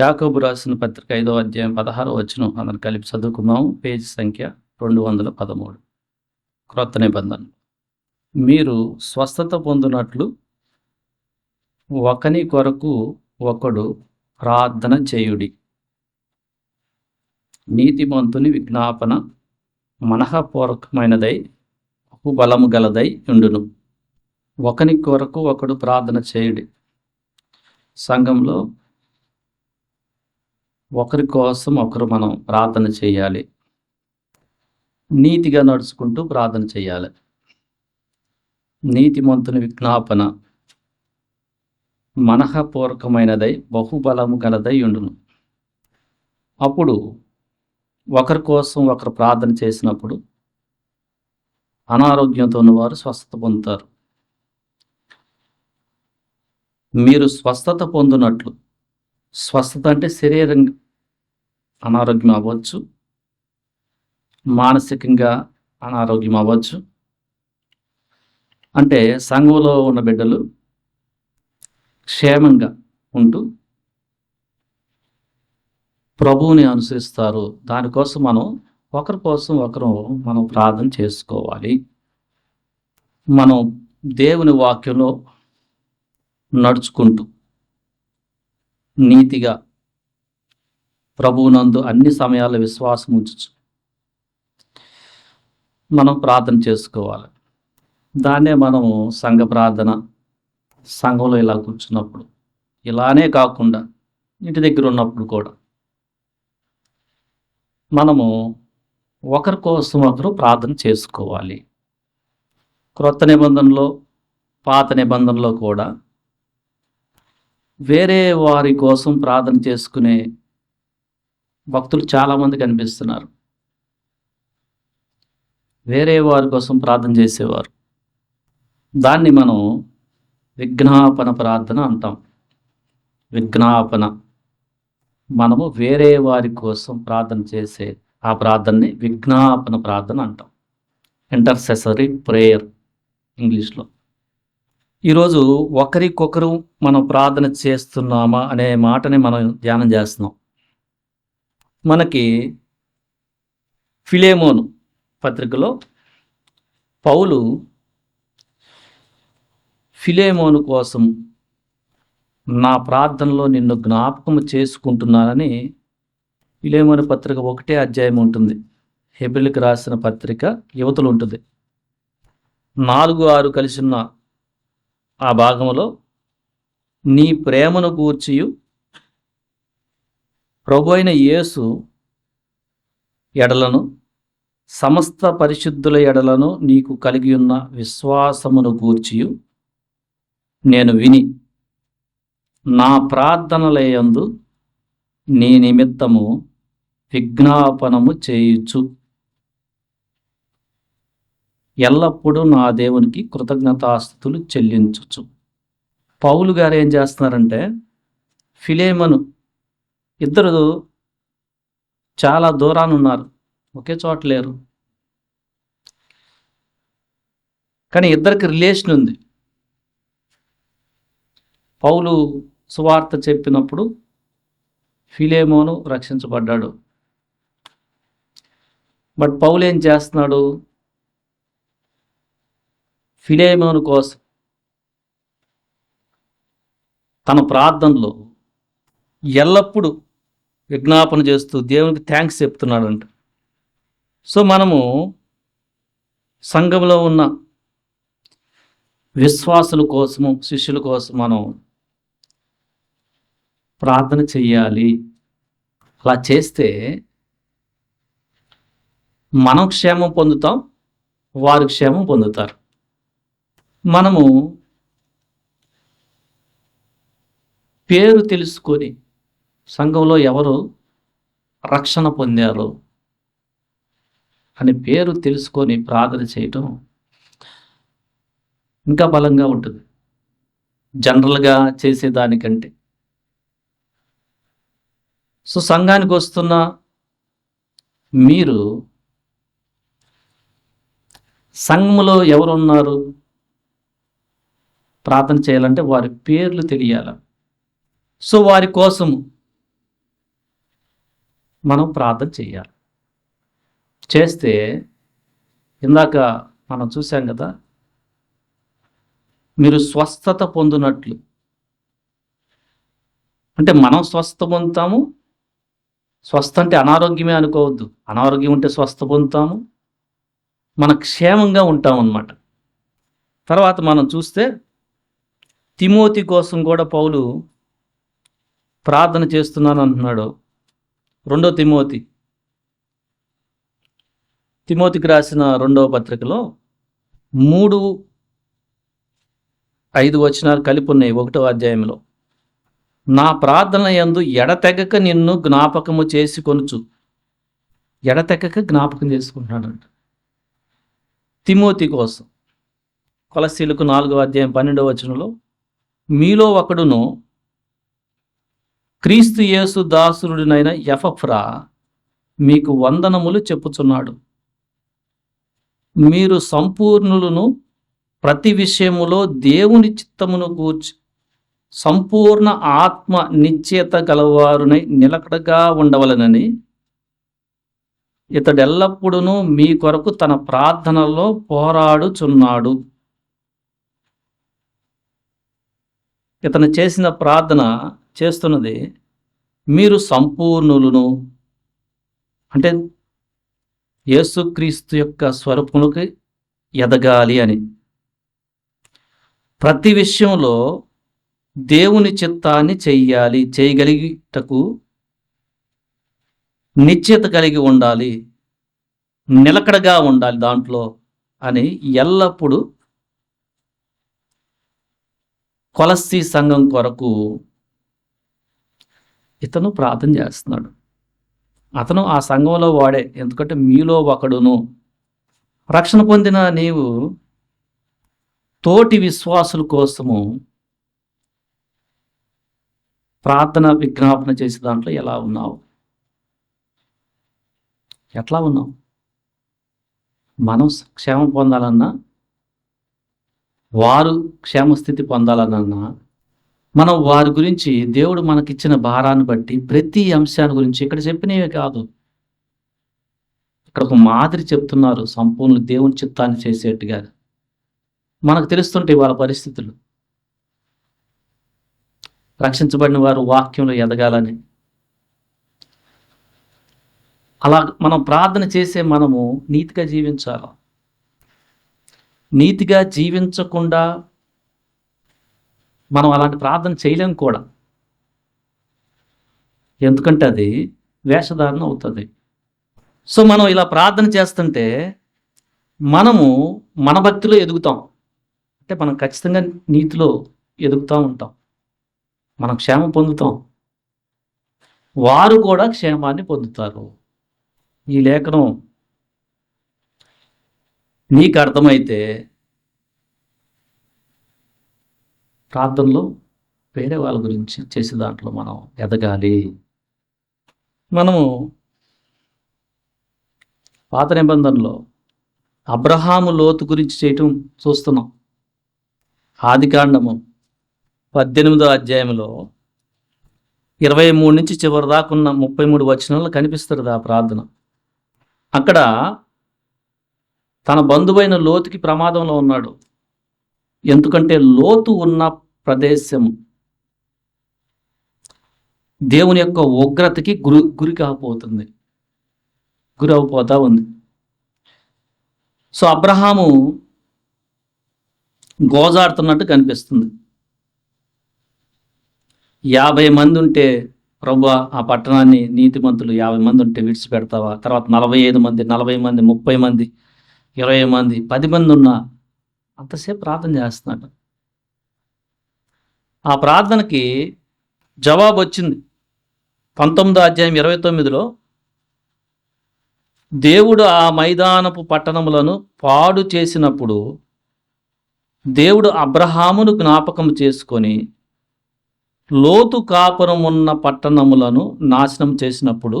యాకోబు రాసిన పత్రిక ఐదో అధ్యాయం పదహారు వచ్చిన అందరం కలిపి చదువుకున్నాము పేజీ సంఖ్య రెండు వందల పదమూడు. క్రొత్త నిబంధన. మీరు స్వస్థత పొందినట్లు ఒకని కొరకు ఒకడు ప్రార్థన చేయుడి. నీతిమంతుని విజ్ఞాపన మనఃపూర్వకమైనదై బలము గలదై ఉండును. ఒకని కొరకు ఒకడు ప్రార్థన చేయుడి. సంఘంలో ఒకరి కోసం ఒకరు మనం ప్రార్థన చేయాలి. నీతిగా నడుచుకుంటూ ప్రార్థన చేయాలి. నీతిమంతుని విజ్ఞాపన మనఃపూర్వకమైనదై బహుబలము గలదై ఉండును. అప్పుడు ఒకరి కోసం ఒకరు ప్రార్థన చేసినప్పుడు అనారోగ్యంతో ఉన్నవారు స్వస్థత పొందుతారు. మీరు స్వస్థత పొందినట్లు స్వస్థత అంటే శరీరం అనారోగ్యం అవ్వచ్చు. మానసికంగా అనారోగ్యం అవ్వచ్చు. అంటే సంఘంలో ఉన్న బిడ్డలు క్షేమంగా ఉంటూ ప్రభువుని అనుసరిస్తారు. దానికోసం మనం ఒకరి కోసం ఒకరు మనం ప్రార్థన చేసుకోవాలి. మనం దేవుని వాక్యంలో నడుచుకుంటూ నీతిగా ప్రభువునందు అన్ని సమయాల్లో విశ్వాసం ఉంచచ్చు మనం ప్రార్థన చేసుకోవాలి. దాన్నే మనము సంఘ ప్రార్థన సంఘంలో ఇలా కూర్చున్నప్పుడు ఇలానే కాకుండా ఇంటి దగ్గర ఉన్నప్పుడు కూడా. మనము ఒకరి కోసం ఒకరు ప్రార్థన చేసుకోవాలి. క్రొత్త నిబంధనలో పాత నిబంధనలో కూడా వేరే వారి కోసం ప్రార్థన చేసుకునే భక్తులు చాలామంది కనిపిస్తున్నారు. వేరే వారి కోసం ప్రార్థన చేసేవారు. దాన్ని మనం విజ్ఞాపన ప్రార్థన అంటాం. విజ్ఞాపన మనము వేరే వారి కోసం ప్రార్థన చేసే ఆ ప్రార్థనని విజ్ఞాపన ప్రార్థన అంటాం. ఇంటర్సెసరీ ప్రేయర్ ఇంగ్లీష్లో. ఈరోజు ఒకరికొకరు మనం ప్రార్థన చేస్తున్నామా అనే మాటని మనం ధ్యానం చేస్తున్నాం. మనకి ఫిలేమోను పత్రికలో పౌలు ఫిలేమోను కోసం నా ప్రార్థనలో నిన్ను జ్ఞాపకం చేసుకుంటున్నానని ఫిలేమోను పత్రిక ఒకటే అధ్యాయం ఉంటుంది. హెబిల్కి రాసిన పత్రిక యువతలు ఉంటుంది. నాలుగు ఆరు కలిసి ఉన్న ఆ భాగంలో నీ ప్రేమను కూర్చియు ప్రభు అయిన యేసు ఎడలను సమస్త పరిశుద్ధుల ఎడలను నీకు కలిగి ఉన్న విశ్వాసమును గూర్చియు. నేను విని నా ప్రార్థనలయందు నీ నిమిత్తము విజ్ఞాపనము చేయుచు. ఎల్లప్పుడూ నా దేవునికి కృతజ్ఞతాస్థుతులు చెల్లించచ్చు పౌలు గారు ఏం చేస్తున్నారంటే ఫిలేమను ఇద్దరు చాలా దూరాన ఉన్నారు. ఒకే చోట లేరు. కానీ ఇద్దరికి రిలేషన్ ఉంది. పౌలు సువార్త చెప్పినప్పుడు ఫిలేమోను రక్షించబడ్డాడు. బట్ పౌలు ఏం చేస్తున్నాడు? ఫిలేమోను కోసం తన ప్రార్థనలో ఎల్లప్పుడూ విజ్ఞాపన చేస్తూ దేవునికి థ్యాంక్స్ చెప్తున్నాడంట. సో మనము సంఘంలో ఉన్న విశ్వాసుల కోసము శిష్యుల కోసం మనం ప్రార్థన చెయ్యాలి. అలా చేస్తే మనం క్షేమం పొందుతాం వారు క్షేమం పొందుతారు. మనము పేరు తెలుసుకొని సంఘంలో ఎవరు రక్షణ పొందారు అని పేరు తెలుసుకొని ప్రార్థన చేయటం ఇంకా బలంగా ఉంటుంది. జనరల్గా చేసేదానికంటే సో సంఘానికి వస్తున్న మీరు సంఘములో ఎవరున్నారు? ప్రార్థన చేయాలంటే వారి పేర్లు తెలియాలి. సో వారి కోసము మనం ప్రార్థన చేయాలి. చేస్తే ఇందాక మనం చూసాం కదా మీరు స్వస్థత పొందినట్లు. అంటే మనం స్వస్థ పొందుతాము స్వస్థ అంటే అనారోగ్యమే అనుకోవద్దు. అనారోగ్యం ఉంటే స్వస్థ పొందుతాము మన క్షేమంగా ఉంటాం అన్నమాట తర్వాత మనం చూస్తే తిమోతి కోసం కూడా పౌలు ప్రార్థన చేస్తున్నాను అంటున్నాడు రెండో తిమోతి. తిమోతికి రాసిన రెండవ పత్రికలో మూడు ఐదు వచనాలు కలిపి ఉన్నాయి ఒకటో అధ్యాయంలో. నా ప్రార్థన యందు ఎడతెగక నిన్ను జ్ఞాపకము చేసుకొనుచు. ఎడతెగక జ్ఞాపకం చేసుకుంటున్నాడంట. తిమోతి కోసం. కొలసీలకు నాలుగో అధ్యాయం పన్నెండవ వచనంలో మీలో ఒకడును క్రీస్తు యేసు దాసురుడినైన ఎఫఫ్రా మీకు వందనములు చెప్పుచున్నాడు. మీరు సంపూర్ణులను ప్రతి విషయములో దేవుని చిత్తమును కూర్చి సంపూర్ణ ఆత్మ నిశ్చేత గలవారునై నిలకడగా ఉండవలనని ఇతడెల్లప్పుడూ మీ కొరకు తన ప్రార్థనలో పోరాడుచున్నాడు. ఇతను చేసిన ప్రార్థన చేస్తున్నది మీరు సంపూర్ణులను అంటే యేసుక్రీస్తు యొక్క స్వరూపములకి ఎదగాలి అని. ప్రతి విషయంలో దేవుని చిత్తాన్ని చెయ్యాలి చేయగలిగిటకు నిశ్చిత కలిగి ఉండాలి నిలకడగా ఉండాలి దాంట్లో అని ఎల్లప్పుడూ కొలస్సీ సంఘం కొరకు ఇతను ప్రార్థన చేస్తున్నాడు. అతను ఆ సంఘంలో వాడే ఎందుకంటే మీలో ఒకడును. రక్షణ పొందిన నీవు తోటి విశ్వాసుల కోసము ప్రార్థన విజ్ఞాపన చేసే దాంట్లో ఎలా ఉన్నావు? ఎట్లా ఉన్నావు? మనం క్షేమం పొందాలన్నా వారు క్షేమస్థితి పొందాలన్నా మనం వారి గురించి దేవుడు మనకిచ్చిన భారాన్ని బట్టి ప్రతి అంశాన్ని గురించి ఇక్కడ చెప్పినవే కాదు. ఇక్కడ ఒక మాదిరి చెప్తున్నారు సంపూర్ణ దేవుని చిత్తాన్ని చేసేట్టుగా. మనకు తెలుస్తుంటాయి వాళ్ళ పరిస్థితులు. రక్షించబడిన వారు వాక్యంలో ఎదగాలని. అలా మనం ప్రార్థన చేసే మనము నీతిగా జీవించాలి? నీతిగా జీవించకుండా మనం అలాంటి ప్రార్థన చేయలేం కూడా. ఎందుకంటే అది వేషధారణ అవుతుంది. సో మనం ఇలా ప్రార్థన చేస్తుంటే మనము మన భక్తిలో ఎదుగుతాం. అంటే మనం ఖచ్చితంగా నీతిలో ఎదుగుతూ ఉంటాం. మనం క్షేమం పొందుతాం. వారు కూడా క్షేమాన్ని పొందుతారు. ఈ లేఖనం నీకు అర్థమైతే ప్రార్థనలో వేరే వాళ్ళ గురించి చేసే దాంట్లో మనం ఎదగాలి. మనము పాత నిబంధనలో అబ్రహాము లోతు గురించి చేయటం చూస్తున్నాం. ఆదికాండము పద్దెనిమిదో అధ్యాయంలో ఇరవై మూడు నుంచి చివరి దాకున్న ముప్పై మూడు వచనంలో కనిపిస్తుంది ఆ ప్రార్థన. అక్కడ తన బంధువైన లోతుకి ప్రమాదంలో ఉన్నాడు. ఎందుకంటే లోతు ఉన్న ప్రదేశం. దేవుని యొక్క ఉగ్రతకి గురి గురి కాకపోతుంది గురి అవ్వపోతా ఉంది. సో అబ్రహాము గోజాడుతున్నట్టు కనిపిస్తుంది. యాభై మంది ఉంటే ప్రభు ఆ పట్టణాన్ని నీతిమంతులు యాభై మంది ఉంటే విడిచిపెడతావా? తర్వాత నలభై ఐదు మంది నలభై మంది ముప్పై మంది ఇరవై మంది పది మంది ఉన్నా అంతసేపు ప్రార్థన చేస్తున్నాడు. ఆ ప్రార్థనకి జవాబు వచ్చింది. పంతొమ్మిదో అధ్యాయం ఇరవై తొమ్మిదిలో దేవుడు ఆ మైదానపు పట్టణములను పాడు చేసినప్పుడు దేవుడు అబ్రహామును జ్ఞాపకం చేసుకొని లోతు కాపురం ఉన్న పట్టణములను నాశనం చేసినప్పుడు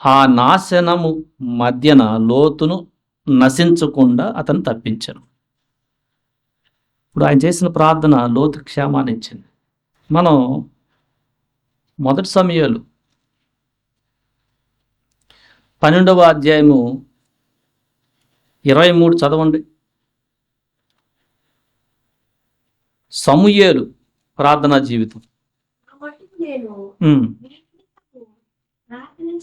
ఆ నాశనము మధ్యన లోతును నశించకుండా అతను తప్పించాను ఇప్పుడు ఆయన చేసిన ప్రార్థన లోతు క్షేమాన్ని ఇచ్చింది. మనం మొదటి సమయాలు పన్నెండవ అధ్యాయము ఇరవై మూడు చదవండి. సమూయేలు ప్రార్థనా జీవితం. ప్రార్థన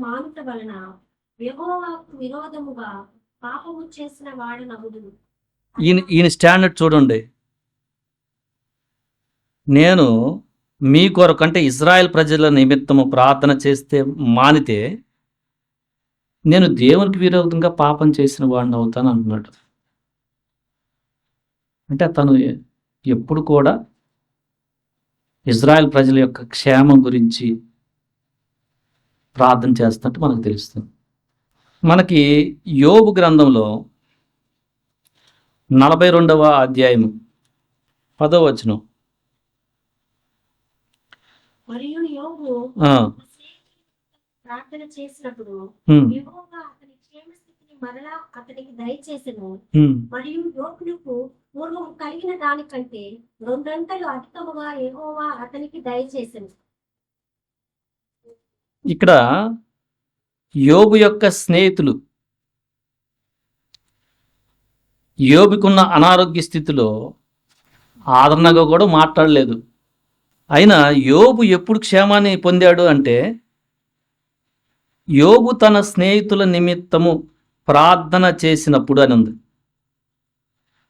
మానుట వలన యెహోవాకు విరోధముగా పాపము చేసిన వాడనగుదు ఈయన ఈయన స్టాండర్డ్ చూడండి. నేను మీ కొరకు అంటే ఇజ్రాయెల్ ప్రజల నిమిత్తము ప్రార్థన చేస్తే మానితే నేను దేవునికి విరోధంగా పాపం చేసిన వాడిని అవుతాను అంటున్నాడు అంటే తను ఎప్పుడు కూడా ఇజ్రాయెల్ ప్రజల యొక్క క్షేమం గురించి ప్రార్థన చేస్తున్నట్టు మనకు తెలుస్తుంది. మనకి యోబు గ్రంథంలో నలభై రెండవ అధ్యాయము. పదో వచనం. మరియు యోగు ప్రార్థన చేసినప్పుడు అతని క్షేమ స్థితిని మరలా అతనికి దయచేసెను. మరియు యోగులకు పూర్వం కలిగిన దానికంటే రెండంతలు అధికముగా యెహోవా అతనికి దయచేసెను. ఇక్కడ యోబు యొక్క స్నేహితులు యోబికున్న అనారోగ్య స్థితిలో ఆదరణగా కూడా మాట్లాడలేదు. అయినా యోబు ఎప్పుడు క్షేమాన్ని పొందాడు అంటే యోబు తన స్నేహితుల నిమిత్తము ప్రార్థన చేసినప్పుడు అని ఉంది.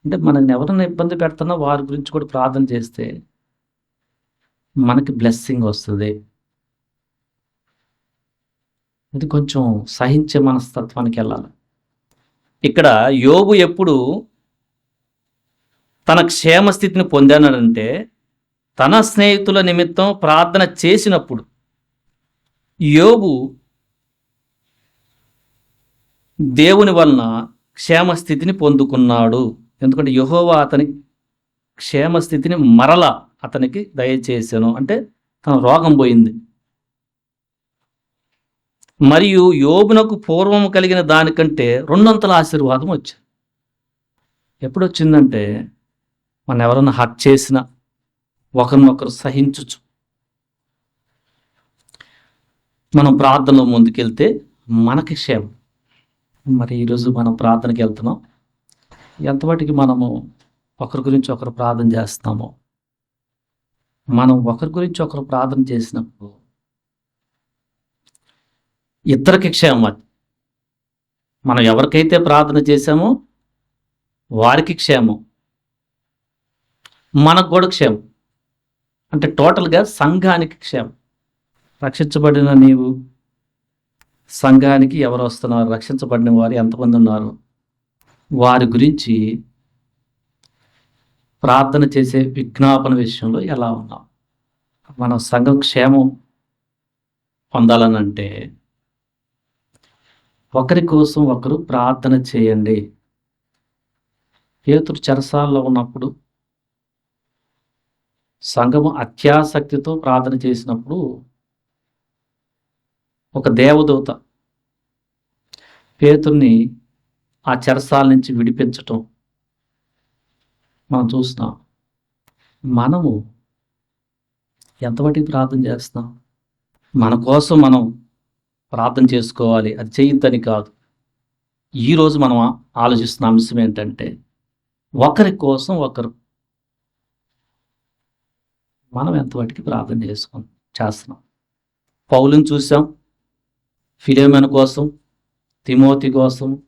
అంటే మనల్ని ఎవరైనా ఇబ్బంది పెడుతున్నా వారి గురించి కూడా ప్రార్థన చేస్తే మనకి బ్లెస్సింగ్ వస్తుంది. ఇది కొంచెం సహించే మనస్తత్వానికి వెళ్ళాలి. ఇక్కడ యోబు ఎప్పుడు తన క్షేమ స్థితిని పొందానంటే తన స్నేహితుల నిమిత్తం ప్రార్థన చేసినప్పుడు యోబు దేవుని వలన క్షేమ స్థితిని పొందుకున్నాడు. ఎందుకంటే యహోవా అతని క్షేమ స్థితిని మరల అతనికి దయచేసాను అంటే తన రోగం పోయింది. మరియు యోబునకు పూర్వం కలిగిన దానికంటే రెండొంతల ఆశీర్వాదం వచ్చింది. ఎప్పుడు వచ్చిందంటే మన ఎవరైనా హత్య చేసినా ఒకరినొకరు సహించచ్చు. మనం ప్రార్థనలో ముందుకెళ్తే మనకి క్షేమం. మరి ఈరోజు మనం ప్రార్థనకి వెళ్తున్నాం. ఎంతవాటికి మనము ఒకరి గురించి ఒకరు ప్రార్థన చేస్తామో మనం ఒకరి గురించి ఒకరు ప్రార్థన చేసినప్పుడు ఇద్దరికి క్షేమం అది. మనం ఎవరికైతే ప్రార్థన చేశామో వారికి క్షేమం. మనకు కూడా క్షేమం. అంటే టోటల్గా సంఘానికి క్షేమం. రక్షించబడిన నీవు సంఘానికి ఎవరు వస్తున్నారు? రక్షించబడిన వారు ఎంతమంది ఉన్నారు? వారి గురించి ప్రార్థన చేసే విజ్ఞాపన విషయంలో ఎలా ఉన్నాం? మనం సంఘం క్షేమం పొందాలనంటే ఒకరి కోసం ఒకరు ప్రార్థన చేయండి. పేతురు చెరసాల్లో ఉన్నప్పుడు సంఘము అత్యాసక్తితో ప్రార్థన చేసినప్పుడు ఒక దేవదూత పేతుర్ని ఆ చెరసాల నుంచి విడిపించటం మనం చూస్తున్నాం. మనము ఎంతవరకు ప్రార్థన చేస్తున్నాం? మన కోసం మనం ప్రార్థన చేసుకోవాలి. అది చేయొద్దని కాదు. ఈరోజు మనం ఆలోచిస్తున్న అంశం ఏంటంటే ఒకరి కోసం ఒకరు మనం ఎంతవరకు ప్రార్థన చేసుకుని చేస్తున్నాం. పౌలుని చూసాం. ఫిలేమన్ కోసం తిమోతి కోసం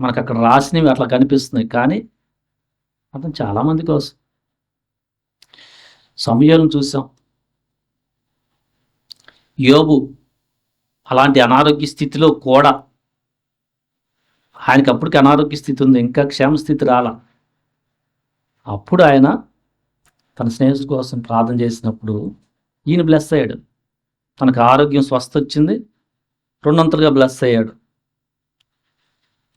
మనకు అక్కడ రాసినవి అట్లా కనిపిస్తున్నాయి. కానీ అతను చాలామంది కోసం. సమయాలను చూసాం. యోబు అలాంటి అనారోగ్య స్థితిలో కూడా ఆయనకి అప్పటికి అనారోగ్య స్థితి ఉంది ఇంకా క్షేమ స్థితి అప్పుడు ఆయన తన స్నేహితుల కోసం ప్రార్థన చేసినప్పుడు ఈయన బ్లెస్ అయ్యాడు. తనకు ఆరోగ్యం స్వస్థ వచ్చింది రెండొంతలుగా బ్లెస్ అయ్యాడు.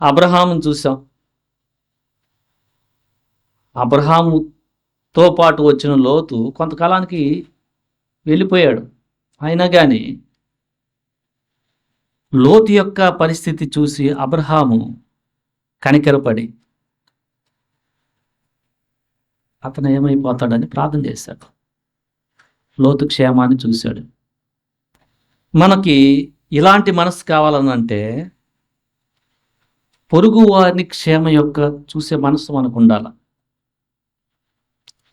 అబ్రహాముని చూసాం అబ్రహాముతో పాటు వచ్చిన లోతు కొంతకాలానికి వెళ్ళిపోయాడు. అయినా కానీ లోతు యొక్క పరిస్థితి చూసి అబ్రహాము కనికరపడి అతను ఏమైపోతాడని ప్రార్థన చేశాడు. లోతు క్షేమాన్ని చూశాడు. మనకి ఇలాంటి మనసు కావాలని అంటే పొరుగు వారిని క్షేమ యొక్క చూసే మనసు మనకు ఉండాలి.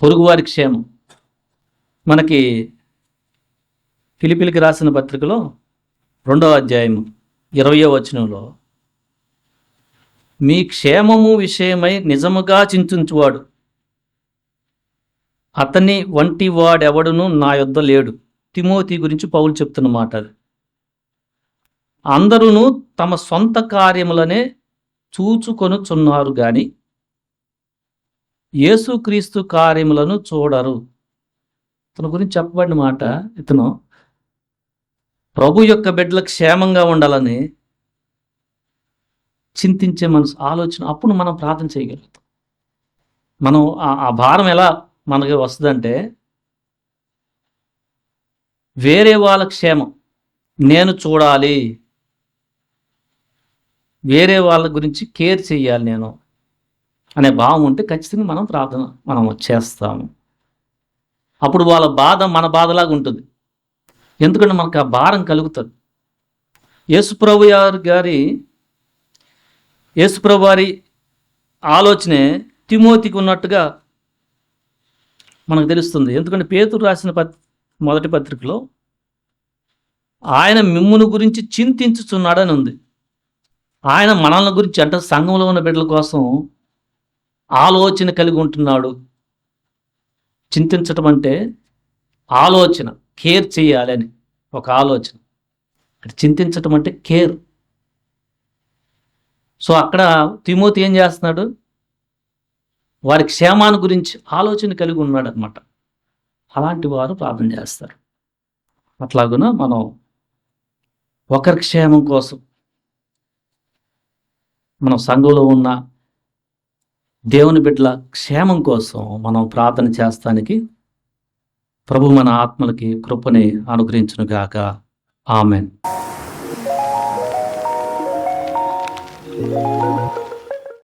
పొరుగువారి క్షేమం. మనకి పిలిపిలికి రాసిన పత్రికలో రెండవ అధ్యాయము ఇరవయో వచనంలో మీ క్షేమము విషయమై నిజముగా చింతించువాడు. అతని వంటి వాడెవడును నా యొద్ద లేడు. తిమోతి గురించి పౌలు చెప్తున్న మాట అది. అందరూ తమ సొంత కార్యములనే చూచుకొనుచున్నారు కానీ యేసుక్రీస్తు కార్యములను చూడరు. తన గురించి చెప్పబడిన మాట ఇతను ప్రభు యొక్క బిడ్డలకు క్షేమంగా ఉండాలని చింతించే మనసు ఆలోచన అప్పుడు మనం ప్రార్థన చేయగలుగుతాం. మనం ఆ- ఆ భారం ఎలా మనకి వస్తుందంటే వేరే వాళ్ళ క్షేమం నేను చూడాలి వేరే వాళ్ళ గురించి కేర్ చేయాలి నేను అనే భావం ఉంటే ఖచ్చితంగా మనం ప్రార్థన మనం చేస్తాము. అప్పుడు వాళ్ళ బాధ మన బాధలాగా ఉంటుంది. ఎందుకంటే మనకు ఆ భారం కలుగుతుంది. యేసుప్రభు గారి యేసుప్రభు వారి ఆలోచనే తిమోతికి ఉన్నట్టుగా మనకు తెలుస్తుంది. ఎందుకంటే పేతురు రాసిన పత్ మొదటి పత్రికలో ఆయన మిమ్మును గురించి చింతించుచున్నాడని ఉంది. ఆయన మనల్ని గురించి అంటే సంఘంలో ఉన్న బిడ్డల కోసం ఆలోచన కలిగి ఉంటున్నాడు. చింతించటం అంటే ఆలోచన. కేర్ చేయాలని ఒక ఆలోచన. ఇక్కడ చింతించటం అంటే కేర్. సో అక్కడ తిమోతి ఏం చేస్తున్నాడు? వారి క్షేమాన్ని గురించి ఆలోచన కలిగి ఉన్నాడు అనమాట అలాంటి వారు ప్రార్థన చేస్తారు. అట్లాగున మనం ఒకరి క్షేమం కోసం మనం సంఘంలో ఉన్న దేవుని బిడ్డల క్షేమం కోసం మనం ప్రార్థన చేస్తానికి ప్రభు మన ఆత్మలకి కృపని అనుగ్రహించునుగాక. ఆమెన్.